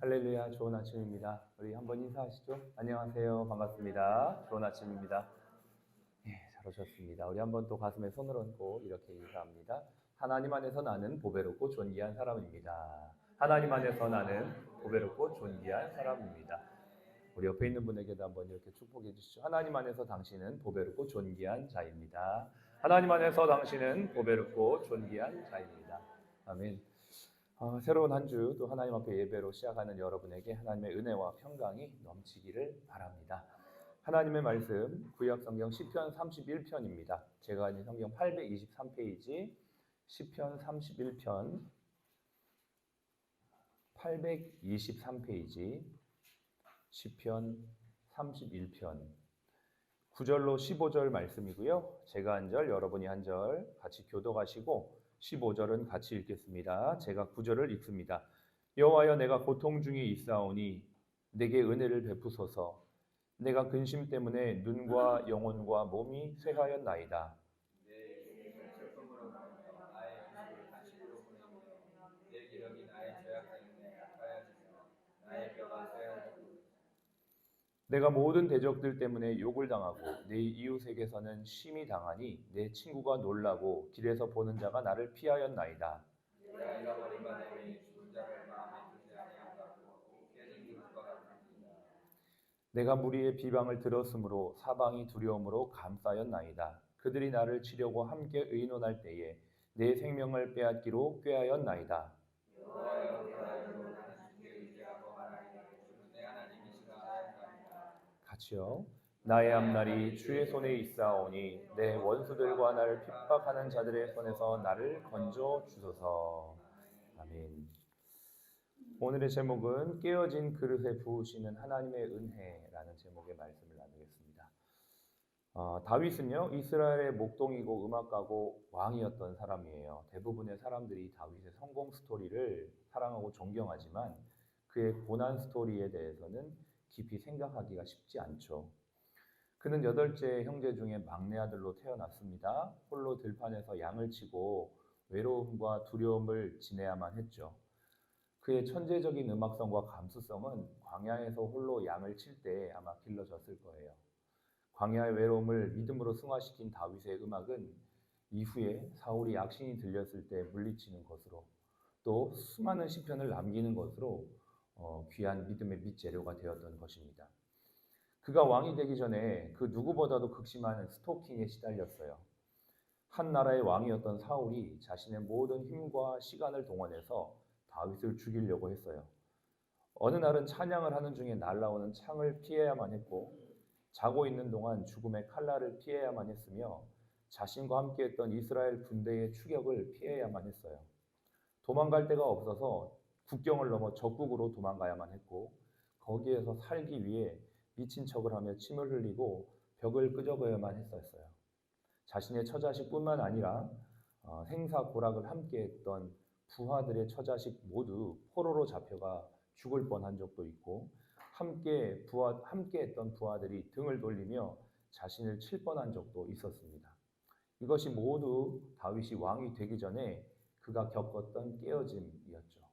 할렐루야, 좋은 아침입니다. 우리 한번 인사하시죠. 안녕하세요, 반갑습니다. 좋은 아침입니다. 예, 잘 오셨습니다. 우리 한번 또 가슴에 손을 얹고 이렇게 인사합니다. 하나님 안에서 나는 보배롭고 존귀한 사람입니다. 하나님 안에서 나는 보배롭고 존귀한 사람입니다. 우리 옆에 있는 분에게도 한번 이렇게 축복해 주시죠. 하나님 안에서 당신은 보배롭고 존귀한 자입니다. 하나님 안에서 당신은 보배롭고 존귀한 자입니다. 아멘. 어, 새로운 한 주 또 하나님 앞에 예배로 시작하는 여러분에게 하나님의 은혜와 평강이 넘치기를 바랍니다. 하나님의 말씀 구약 성경 시편 31편입니다. 제가 가진 성경 823페이지 시편 31편 823페이지 시편 31편 9절로 15절 말씀이고요. 제가 한 절, 여러분이 한 절 같이 교도하시고 15절은 같이 읽겠습니다. 제가 9절을 읽습니다. 여호와여 내가 고통 중에 있사오니 내게 은혜를 베푸소서. 내가 근심 때문에 눈과 영혼과 몸이 쇠하였나이다. 내 슬픔으로 나의 기술을 다시로 보내며 내 기력이 나의 죄악 때문에 약하여지며 나의 뼈가 쇠하였고 내가 모든 대적들 때문에 욕을 당하고 내 이웃에게서는 심히 당하니 내 친구가 놀라고 길에서 보는 자가 나를 피하였나이다. 내가 무리의 비방을 들었으므로 사방이 두려움으로 감싸였나이다. 그들이 나를 치려고 함께 의논할 때에 내 생명을 빼앗기로 꾀하였나이다. 여호와여 그러하여도 나는 주께 의지하고 말하기를 주는 내 하나님이시라 같이요. 나의 앞날이 주의 손에 있사오니 내 원수들과 나를 핍박하는 자들의 손에서 나를 건져 주소서. 아멘. 오늘의 제목은 깨어진 그릇에 부으시는 하나님의 은혜라는 제목의 말씀을 나누겠습니다. 어, 다윗은요 이스라엘의 목동이고 음악가고 왕이었던 사람이에요. 대부분의 사람들이 다윗의 성공 스토리를 사랑하고 존경하지만 그의 고난 스토리에 대해서는 깊이 생각하기가 쉽지 않죠. 그는 여덟째 형제 중에 막내 아들로 태어났습니다. 홀로 들판에서 양을 치고 외로움과 두려움을 지내야만 했죠. 그의 천재적인 음악성과 감수성은 광야에서 홀로 양을 칠 때 아마 길러졌을 거예요. 광야의 외로움을 믿음으로 승화시킨 다윗의 음악은 이후에 사울이 악신이 들렸을 때 물리치는 것으로 또 수많은 시편을 남기는 것으로 어, 귀한 믿음의 밑재료가 되었던 것입니다. 그가 왕이 되기 전에 그 누구보다도 극심한 스토킹에 시달렸어요. 한 나라의 왕이었던 사울이 자신의 모든 힘과 시간을 동원해서 다윗을 죽이려고 했어요. 어느 날은 찬양을 하는 중에 날라오는 창을 피해야만 했고 자고 있는 동안 죽음의 칼날을 피해야만 했으며 자신과 함께했던 이스라엘 군대의 추격을 피해야만 했어요. 도망갈 데가 없어서 국경을 넘어 적국으로 도망가야만 했고 거기에서 살기 위해 미친 척을 하며 침을 흘리고 벽을 끄적여야만 했었어요. 자신의 처자식뿐만 아니라 어, 행사 고락을 함께했던 부하들의 처자식 모두 포로로 잡혀가 죽을 뻔한 적도 있고 함께 부하 함께했던 부하들이 등을 돌리며 자신을 칠 뻔한 적도 있었습니다. 이것이 모두 다윗이 왕이 되기 전에 그가 겪었던 깨어짐이었죠.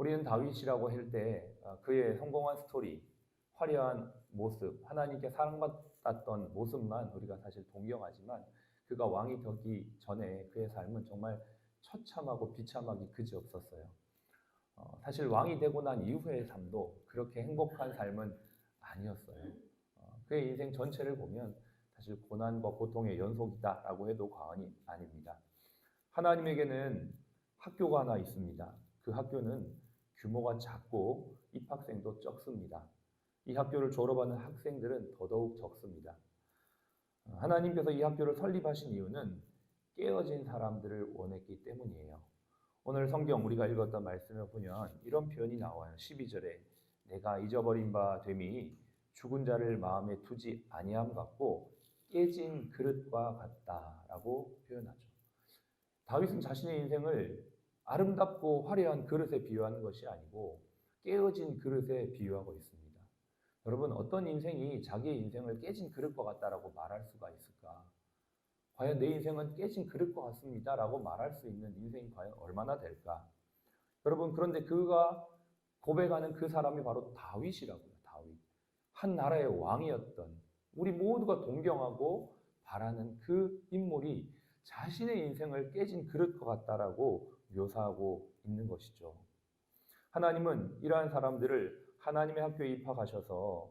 우리는 다윗이라고 할때 어, 그의 성공한 스토리, 화려한 모습, 하나님께 사랑받았던 모습만 우리가 사실 동경하지만 그가 왕이 되기 전에 그의 삶은 정말 처참하고 비참하기 그지없었어요. 어, 사실 왕이 되고 난 이후의 삶도 그렇게 행복한 삶은 아니었어요. 어, 그의 인생 전체를 보면 사실 고난과 고통의 연속이다라고 해도 과언이 아닙니다. 하나님에게는 학교가 하나 있습니다. 그 학교는 규모가 작고 입학생도 적습니다. 이 학교를 졸업하는 학생들은 더더욱 적습니다. 어, 하나님께서 이 학교를 설립하신 이유는 깨어진 사람들을 원했기 때문이에요. 오늘 성경 우리가 읽었던 말씀을 보면 이런 표현이 나와요. 12절에 내가 잊어버린 바 됨이 죽은 자를 마음에 두지 아니함 같고 깨진 그릇과 같다라고 표현하죠. 다윗은 자신의 인생을 아름답고 화려한 그릇에 비유하는 것이 아니고 깨어진 그릇에 비유하고 있습니다. 여러분 어떤 인생이 자기의 인생을 깨진 그릇과 같다라고 말할 수가 있을까? 과연 내 인생은 깨진 그릇과 같습니다 라고 말할 수 있는 인생이 과연 얼마나 될까? 여러분 그런데 그가 고백하는 그 사람이 바로 다윗이라고요. 다윗. 한 나라의 왕이었던 우리 모두가 동경하고 바라는 그 인물이 자신의 인생을 깨진 그릇과 같다라고 묘사하고 있는 것이죠. 하나님은 이러한 사람들을 하나님의 학교에 입학하셔서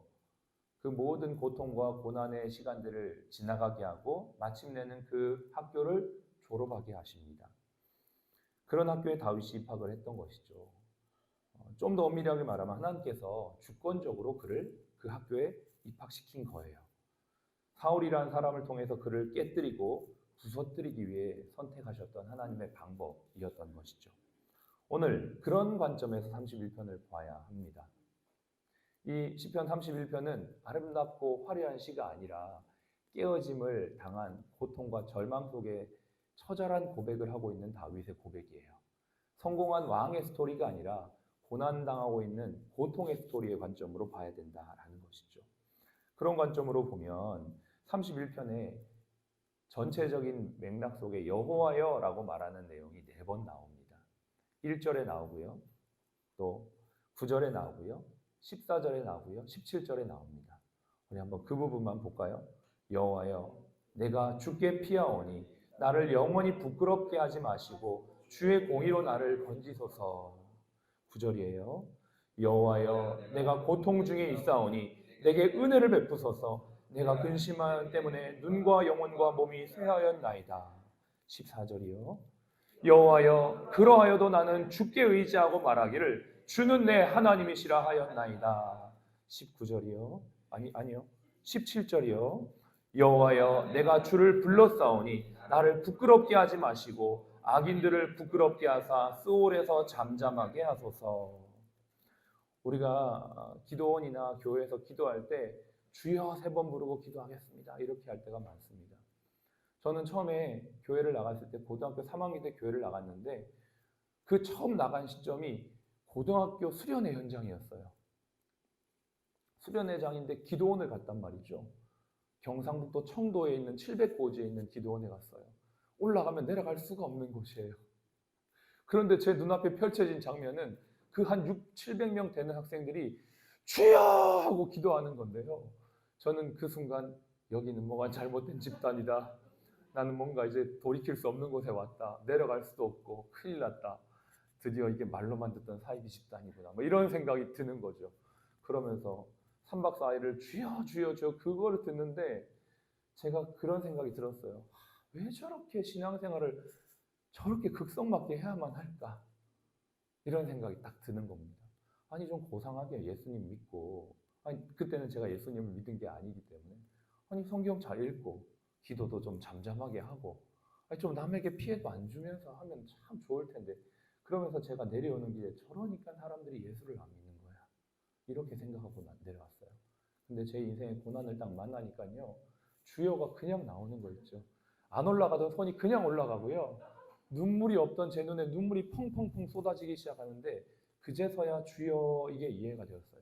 그 모든 고통과 고난의 시간들을 지나가게 하고 마침내는 그 학교를 졸업하게 하십니다. 그런 학교에 다윗이 입학을 했던 것이죠. 어, 좀더 엄밀하게 말하면 하나님께서 주권적으로 그를 그 학교에 입학시킨 거예요. 사울이라는 사람을 통해서 그를 깨뜨리고 부서뜨리기 위해 선택하셨던 하나님의 방법이었던 것이죠. 오늘 그런 관점에서 31편을 봐야 합니다. 이 시편 31편은 아름답고 화려한 시가 아니라 깨어짐을 당한 고통과 절망 속에 처절한 고백을 하고 있는 다윗의 고백이에요. 성공한 왕의 스토리가 아니라 고난 당하고 있는 고통의 스토리의 관점으로 봐야 된다라는 것이죠. 그런 관점으로 보면 31편에 전체적인 맥락 속에 여호와여라고 말하는 내용이 네 번 나옵니다. 1절에 나오고요. 또 9절에 나오고요. 14절에 나오고요. 17절에 나옵니다. 우리 한번 그 부분만 볼까요? 여호와여 내가 주께 피하오니 나를 영원히 부끄럽게 하지 마시고 주의 공의로 나를 건지소서. 9절이에요. 여호와여 내가 고통 중에 있사오니 내게 은혜를 베푸소서. 내가 근심한 때문에 눈과 영혼과 몸이 쇠하였나이다. 14절이요. 여호와여 그러하여도 나는 주께 의지하고 말하기를 주는 내 하나님이시라 하였나이다. 19절이요. 아니 아니요. 17절이요. 여호와여 내가 주를 불렀사오니 나를 부끄럽게 하지 마시고 악인들을 부끄럽게 하사 스올에서 잠잠하게 하소서. 우리가 기도원이나 교회에서 기도할 때 주여 세 번 부르고 기도하겠습니다. 이렇게 할 때가 많습니다. 저는 처음에 교회를 나갔을 때 고등학교 3학년 때 교회를 나갔는데 그 처음 나간 시점이 고등학교 수련회 현장이었어요. 수련회장인데 기도원을 갔단 말이죠. 경상북도 청도에 있는 700고지에 있는 기도원에 갔어요. 올라가면 내려갈 수가 없는 곳이에요. 그런데 제 눈앞에 펼쳐진 장면은 그 한 6, 700명 되는 학생들이 주여 하고 기도하는 건데요. 저는 그 순간 여기는 뭐가 잘못된 집단이다. 나는 뭔가 이제 돌이킬 수 없는 곳에 왔다. 내려갈 수도 없고 큰일 났다. 드디어 이게 말로만 듣던 사이비 집단이구나. 뭐 이런 생각이 드는 거죠. 그러면서 3박 4일을 주여 주여 주여 그거를 듣는데 제가 그런 생각이 들었어요. 왜 저렇게 신앙생활을 저렇게 극성맞게 해야만 할까? 이런 생각이 딱 드는 겁니다. 아니 좀 고상하게 예수님 믿고 아니 그때는 제가 예수님을 믿은 게 아니기 때문에 아니 성경 잘 읽고 기도도 좀 잠잠하게 하고 아니 좀 남에게 피해도 안 주면서 하면 참 좋을 텐데 그러면서 제가 내려오는 길에 저러니까 사람들이 예수를 안 믿는 거야 이렇게 생각하고 나- 내려왔어요. 근데 제 인생의 고난을 딱 만나니까요 주여가 그냥 나오는 거 있죠. 안 올라가던 손이 그냥 올라가고요. 눈물이 없던 제 눈에 눈물이 펑펑펑 쏟아지기 시작하는데 그제서야 주여 이게 이해가 되었어요.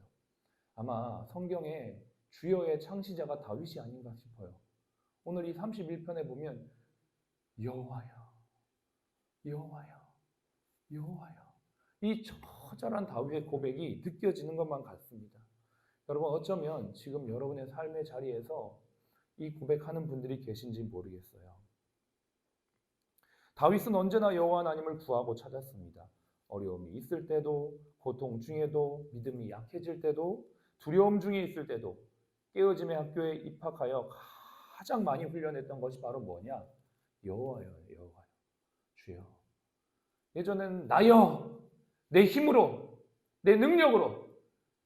아마 성경에 주여의 창시자가 다윗이 아닌가 싶어요. 오늘 이 31편에 보면 여호와여, 여호와여, 여호와여 이 처절한 다윗의 고백이 느껴지는 것만 같습니다. 여러분 어쩌면 지금 여러분의 삶의 자리에서 이 고백하는 분들이 계신지 모르겠어요. 다윗은 언제나 여호와 하나님을 구하고 찾았습니다. 어려움이 있을 때도, 고통 중에도, 믿음이 약해질 때도, 두려움 중에 있을 때도, 깨어짐의 학교에 입학하여 가장 많이 훈련했던 것이 바로 뭐냐? 여호와여, 여호와여, 주여. 예전에는 나여, 내 힘으로, 내 능력으로,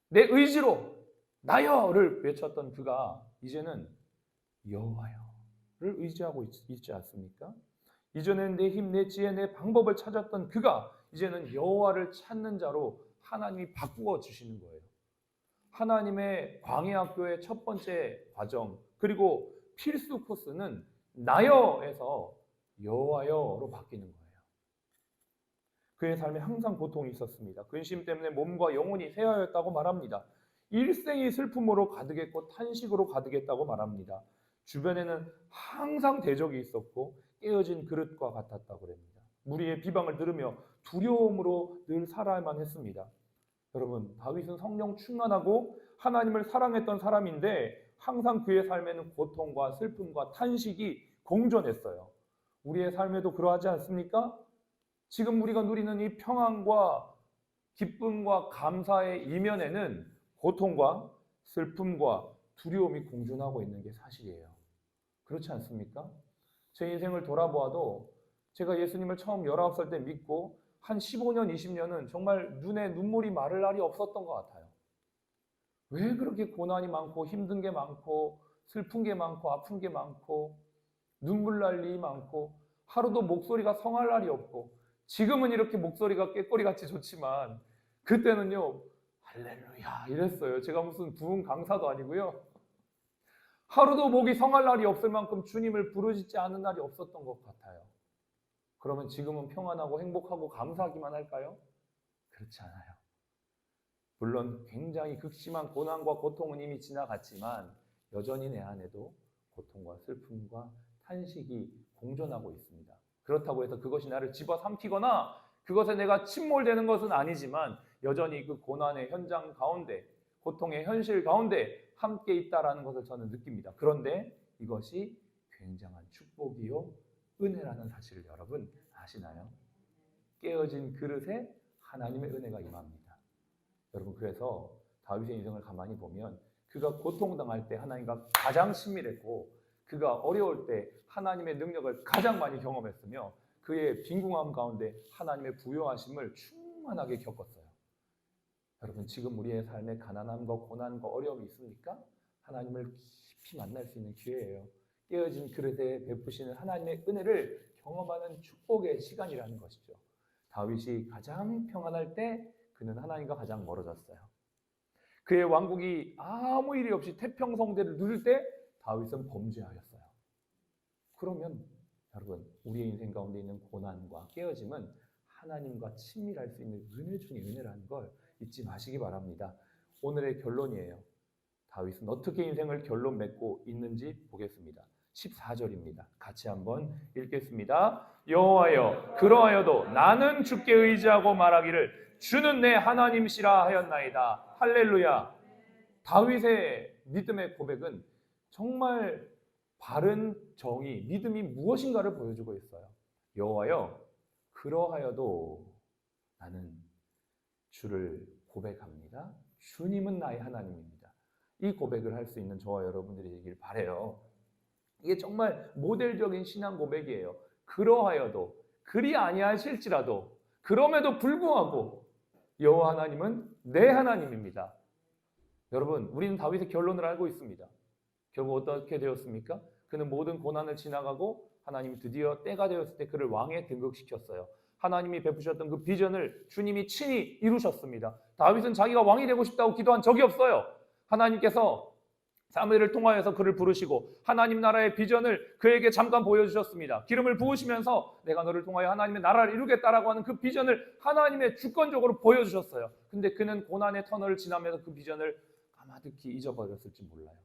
내 의지로 나여를 외쳤던 그가 이제는 여호와여를 의지하고 있, 있지 않습니까? 이전엔 내 힘, 내 지혜, 내 방법을 찾았던 그가 이제는 여호와를 찾는 자로 하나님이 바꾸어 주시는 거예요. 하나님의 광야 학교의 첫 번째 과정 그리고 필수 코스는 나여에서 여호와여로 바뀌는 거예요. 그의 삶에 항상 고통이 있었습니다. 근심 때문에 몸과 영혼이 쇠하였다고 말합니다. 일생이 슬픔으로 가득했고 탄식으로 가득했다고 말합니다. 주변에는 항상 대적이 있었고 깨어진 그릇과 같았다고 합니다. 무리의 비방을 들으며 두려움으로 늘 살아야만 했습니다. 여러분, 다윗은 성령 충만하고 하나님을 사랑했던 사람인데 항상 그의 삶에는 고통과 슬픔과 탄식이 공존했어요. 우리의 삶에도 그러하지 않습니까? 지금 우리가 누리는 이 평안과 기쁨과 감사의 이면에는 고통과 슬픔과 두려움이 공존하고 있는 게 사실이에요. 그렇지 않습니까? 제 인생을 돌아보아도 제가 예수님을 처음 19살 때 믿고 한 15년, 20년은 정말 눈에 눈물이 마를 날이 없었던 것 같아요. 왜 그렇게 고난이 많고 힘든 게 많고 슬픈 게 많고 아픈 게 많고 눈물 날 일이 많고 하루도 목소리가 성할 날이 없고 지금은 이렇게 목소리가 꾀꼬리 같이 좋지만 그때는요 할렐루야 이랬어요. 제가 무슨 부흥 강사도 아니고요. 하루도 목이 성할 날이 없을 만큼 주님을 부르짖지 않은 날이 없었던 것 같아요. 그러면 지금은 평안하고 행복하고 감사하기만 할까요? 그렇지 않아요. 물론 굉장히 극심한 고난과 고통은 이미 지나갔지만 여전히 내 안에도 고통과 슬픔과 탄식이 공존하고 있습니다. 그렇다고 해서 그것이 나를 집어삼키거나 그것에 내가 침몰되는 것은 아니지만 여전히 그 고난의 현장 가운데 고통의 현실 가운데 함께 있다라는 것을 저는 느낍니다. 그런데 이것이 굉장한 축복이요 은혜라는 사실을 여러분 아시나요? 깨어진 그릇에 하나님의 은혜가 임합니다. 여러분 그래서 다윗의 인생을 가만히 보면 그가 고통당할 때 하나님과 가장 친밀했고 그가 어려울 때 하나님의 능력을 가장 많이 경험했으며 그의 빈궁함 가운데 하나님의 부여하심을 충만하게 겪었어요. 여러분 지금 우리의 삶에 가난함과 고난과 어려움이 있습니까? 하나님을 깊이 만날 수 있는 기회예요. 깨어진 그릇에 베푸시는 하나님의 은혜를 경험하는 축복의 시간이라는 것이죠. 다윗이 가장 평안할 때 그는 하나님과 가장 멀어졌어요. 그의 왕국이 아무 일이 없이 태평성대를 누릴 때 다윗은 범죄하였어요. 그러면 여러분 우리의 인생 가운데 있는 고난과 깨어짐은 하나님과 친밀할 수 있는 은혜 중의 은혜라는 걸 잊지 마시기 바랍니다. 오늘의 결론이에요. 다윗은 어떻게 인생을 결론 맺고 있는지 보겠습니다. 14절입니다. 같이 한번 읽겠습니다. 여호와여 그러하여도 나는 주께 의지하고 말하기를 주는 내 하나님시라 하였나이다. 할렐루야. 다윗의 믿음의 고백은 정말 바른 정의, 믿음이 무엇인가를 보여주고 있어요. 여호와여 그러하여도 나는 주를 고백합니다. 주님은 나의 하나님입니다. 이 고백을 할 수 있는 저와 여러분들이 되길 바래요. 이게 정말 모델적인 신앙 고백이에요. 그러하여도 그리 아니하실지라도 그럼에도 불구하고 여호와 하나님은 내 하나님입니다. 여러분, 우리는 다윗의 결론을 알고 있습니다. 결국 어떻게 되었습니까? 그는 모든 고난을 지나가고 하나님이 드디어 때가 되었을 때 그를 왕에 등극시켰어요. 하나님이 베푸셨던 그 비전을 주님이 친히 이루셨습니다. 다윗은 자기가 왕이 되고 싶다고 기도한 적이 없어요. 하나님께서 사무엘을 통하여서 그를 부르시고 하나님 나라의 비전을 그에게 잠깐 보여주셨습니다. 기름을 부으시면서 내가 너를 통하여 하나님의 나라를 이루겠다라고 하는 그 비전을 하나님의 주권적으로 보여주셨어요. 근데 그는 고난의 터널을 지나면서 그 비전을 까마득히 잊어버렸을지 몰라요.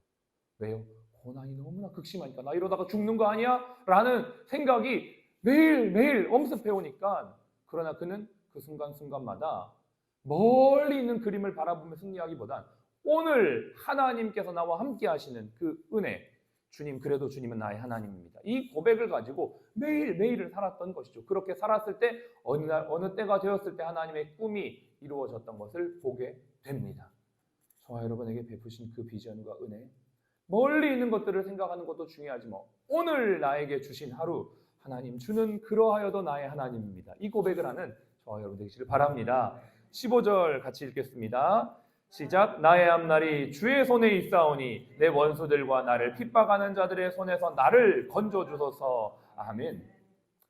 왜요? 고난이 너무나 극심하니까 나 이러다가 죽는 거 아니야? 라는 생각이 매일매일 엄습해 오니까 그러나 그는 그 순간순간마다 멀리 있는 그림을 바라보며 승리하기보단 오늘 하나님께서 나와 함께 하시는 그 은혜 주님 그래도 주님은 나의 하나님입니다. 이 고백을 가지고 매일매일을 살았던 것이죠. 그렇게 살았을 때 어느 날 어느 때가 되었을 때 하나님의 꿈이 이루어졌던 것을 보게 됩니다. 저와 여러분에게 베푸신 그 비전과 은혜 멀리 있는 것들을 생각하는 것도 중요하지만 오늘 나에게 주신 하루 하나님 주는 그러하여도 나의 하나님입니다. 이 고백을 하는 저와 여러분 되시길 바랍니다. 15절 같이 읽겠습니다. 시작 나의 앞날이 주의 손에 있사오니 내 원수들과 나를 핍박하는 자들의 손에서 나를 건져 주소서. 아멘.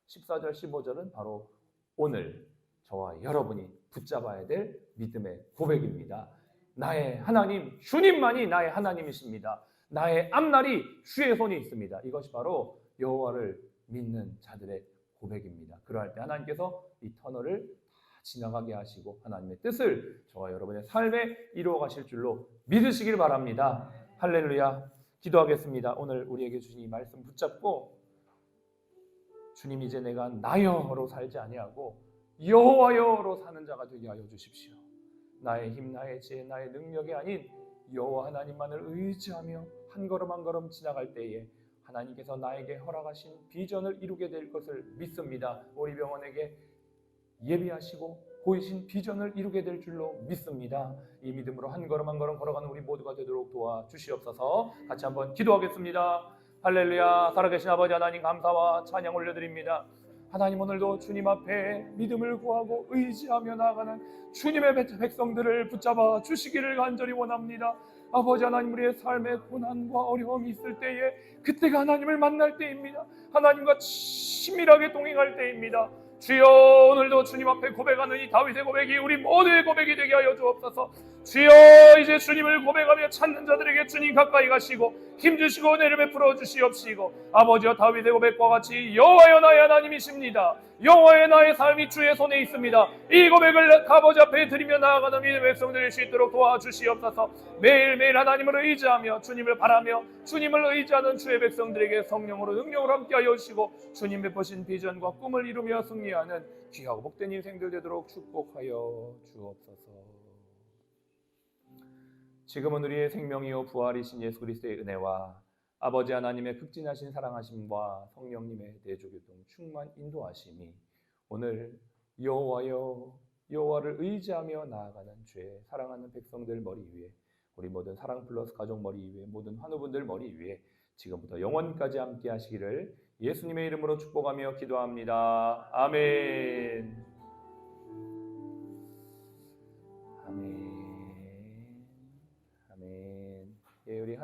14절 15절은 바로 오늘 저와 여러분이 붙잡아야 될 믿음의 고백입니다. 나의 하나님 주님만이 나의 하나님이십니다. 나의 앞날이 주의 손에 있습니다. 이것이 바로 여호와를 믿는 자들의 고백입니다. 그러할 때 하나님께서 이 터널을 다 지나가게 하시고 하나님의 뜻을 저와 여러분의 삶에 이루어 가실 줄로 믿으시길 바랍니다. 할렐루야. 기도하겠습니다. 오늘 우리에게 주신 이 말씀 붙잡고 주님 이제 내가 나여로 살지 아니하고 여호와여로 사는 자가 되게 하여 주십시오. 나의 힘, 나의 지혜, 나의 능력이 아닌 여호와 하나님만을 의지하며 한 걸음 한 걸음 지나갈 때에 하나님께서 나에게 허락하신 비전을 이루게 될 것을 믿습니다. 우리 병원에게 예비하시고 보이신 비전을 이루게 될 줄로 믿습니다. 이 믿음으로 한 걸음 한 걸음 걸어가는 우리 모두가 되도록 도와 주시옵소서. 같이 한번 기도하겠습니다. 할렐루야. 살아계신 아버지 하나님 감사와 찬양 올려드립니다. 하나님 오늘도 주님 앞에 믿음을 구하고 의지하며 나아가는 주님의 백- 백성들을 붙잡아 주시기를 간절히 원합니다. 아버지 하나님 우리의 삶에 고난과 어려움이 있을 때에 그때가 하나님을 만날 때입니다. 하나님과 친밀하게 동행할 때입니다. 주여 오늘도 주님 앞에 고백하는 이 다윗의 고백이 우리 모두의 고백이 되게 하여 주옵소서. 주여 이제 주님을 고백하며 찾는 자들에게 주님 가까이 가시고 힘주시고 은혜를 베풀어 주시옵시고 아버지와 다윗의 고백과 같이 여호와여 나의 하나님이십니다. 여호와의 나의 삶이 주의 손에 있습니다. 이 고백을 아버지 앞에 드리며 나아가는 믿음의 백성들일 수 있도록 도와주시옵소서. 매일매일 하나님을 의지하며 주님을 바라며 주님을 의지하는 주의 백성들에게 성령으로 능력으로 함께하여 주시고 주님 베푸신 비전과 꿈을 이루며 승리하는 귀하고 복된 인생들 되도록 축복하여 주옵소서. 지금은 우리의 생명이요 부활이신 예수 그리스도의 은혜와 아버지 하나님의 극진하신 사랑하심과 성령님의 대조교통 충만 인도하심이 오늘 여호와여 여호와를 의지하며 나아가는 죄 사랑하는 백성들 머리 위에 우리 모든 사랑 플러스 가족 머리 위에 모든 환우분들 머리 위에 지금부터 영원까지 함께 하시기를 예수님의 이름으로 축복하며 기도합니다. 아멘.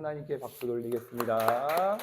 하나님께 박수 돌리겠습니다.